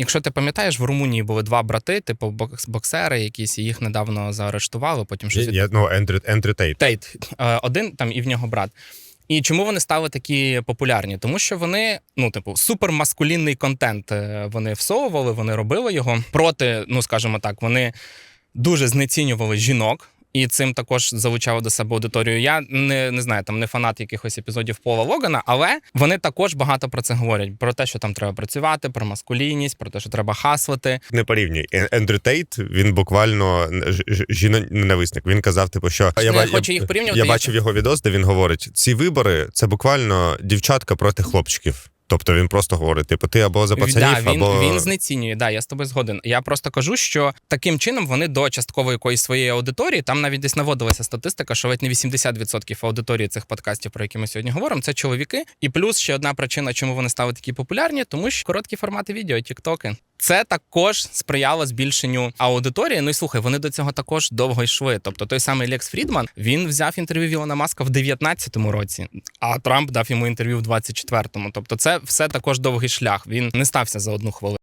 Якщо ти пам'ятаєш, в Румунії були два брати, типу бокс- боксери, якісь і їх недавно заарештували. Потім щось Я, ну, Ендрю, Ендрю Тейт. Тейт е, один там і в нього брат. І чому вони стали такі популярні? Тому що вони, ну, типу, супермаскулінний контент е, вони всовували, вони робили його проти, ну скажімо так, вони дуже знецінювали жінок. І цим також залучали до себе аудиторію. Я не, не знаю, там не фанат якихось епізодів Пола Логана, але вони також багато про це говорять: про те, що там треба працювати, про маскулінність, про те, що треба хаслити. Не порівнюй. Ендрю Тейт, він буквально жіноненависник. Він казав, типу, що Не ба- хочу їх порівнювати, Я я- бачив його відос, де він говорить: ці вибори це буквально дівчатка проти хлопчиків. Тобто він просто говорить: типу, ти або за пацанів, да, він, або він знецінює. Да, я з тобою згоден. Я просто кажу, що таким чином вони до частково якоїсь своєї аудиторії, там навіть десь наводилася статистика, що ледь не 80% аудиторії цих подкастів, про які ми сьогодні говоримо, це чоловіки. І плюс ще одна причина, чому вони стали такі популярні, тому що короткі формати відео, тіктоки. Це також сприяло збільшенню аудиторії. Ну і слухай, вони до цього також довго йшли. Тобто той самий Лекс Фрідман він взяв інтерв'ю Вілона Маска в 19-му році, а Трамп дав йому інтерв'ю в 24-му. Тобто, це все також довгий шлях. Він не стався за одну хвилину.